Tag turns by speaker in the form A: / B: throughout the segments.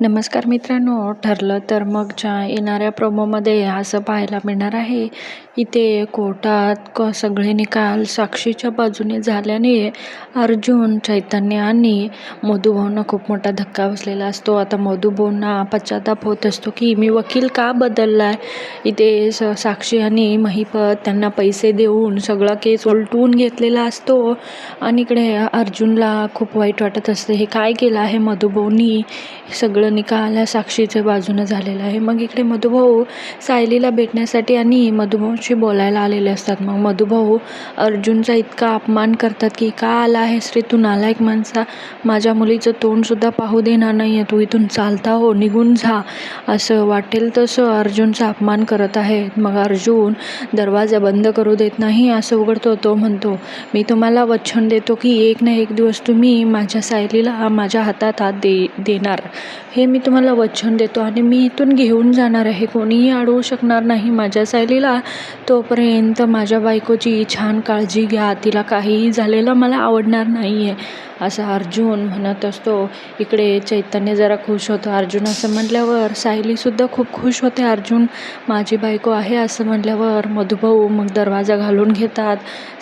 A: नमस्कार मित्रांनो ठरलं तर मगच्या येणाऱ्या प्रोमोमध्ये असं पाहायला मिळणार आहे इथे कोर्टात क सगळे निकाल साक्षीच्या बाजूने झाल्याने अर्जुन चैतन्य आणि मधुभाऊंना खूप मोठा धक्का बसलेला असतो. आता मधुभाऊंना पश्चाताप होत असतो की मी वकील का बदलला आहे इथे स साक्षी आणि महिपत त्यांना पैसे देऊन सगळा केस उलटवून घेतलेला असतो आणि इकडे अर्जुनला खूप वाईट वाटत असते. हे काय केलं आहे मधुभाऊंनी सगळं निकाल साक्षीच्या बाजूनं झालेला आहे. मग इकडे मधुभाऊ सायलीला भेटण्यासाठी आणि मधुभाऊशी बोलायला आलेले असतात. मग मधुभाऊ अर्जुनचा इतका अपमान करतात की का आला आहेस रे तू? नालायक माणसा माझ्या मुलीचं तोंडसुद्धा पाहू देणार नाही आहे तू इथून चालता हो निघून जा. असं वाटेल तसं अर्जुनचा अपमान करत आहेत मग अर्जुन दरवाजा बंद करू देत नाही? असं उघडतो. तो म्हणतो मी तुम्हाला वचन देतो की एक ना एक दिवस तुम्ही माझ्या सायलीला माझ्या हातात हात दे देणार. हे हे मी तुम्हाला वचन देतो आणि मी इथून घेऊन जाणार आहे. कोणीही अडवू शकणार नाही माझ्या सायलीला. तोपर्यंत माझ्या बायकोची छान काळजी घ्या. तिला काहीही झालेलं मला आवडणार नाही आहे असं अर्जुन म्हणत असतो इकडे चैतन्य जरा खुश होतो. अर्जुन असं म्हटल्यावर सायलीसुद्धा खूप खुश होते. अर्जुन माझी बायको आहे असं म्हटल्यावर मधुभाऊ मग दरवाजा घालून घेतात.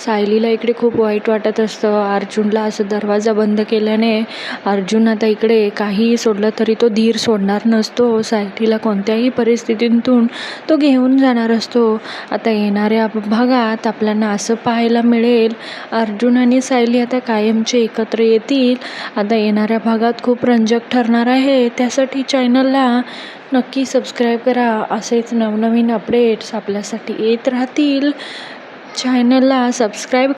A: सायलीला इकडे खूप वाईट वाटत असतं. अर्जुनला असं दरवाजा बंद केल्याने अर्जुन आता इकडे काहीही सोडलं तरी तो धीर सोडणार नसतो. सायलीला कोणत्याही परिस्थितीतून तो घेऊन जाणार असतो. आता येणाऱ्या भागात आपल्याला असं पाहायला मिळेल. अर्जुन आणि सायली आता कायमचे एकत्र येतील. आता येणाऱ्या भागात खूप रंजक ठरणार आहे. त्यासाठी चॅनलला नक्की सबस्क्राईब करा. असेच नवनवीन अपडेट्स आपल्यासाठी येत राहतील. चॅनलला सबस्क्राईब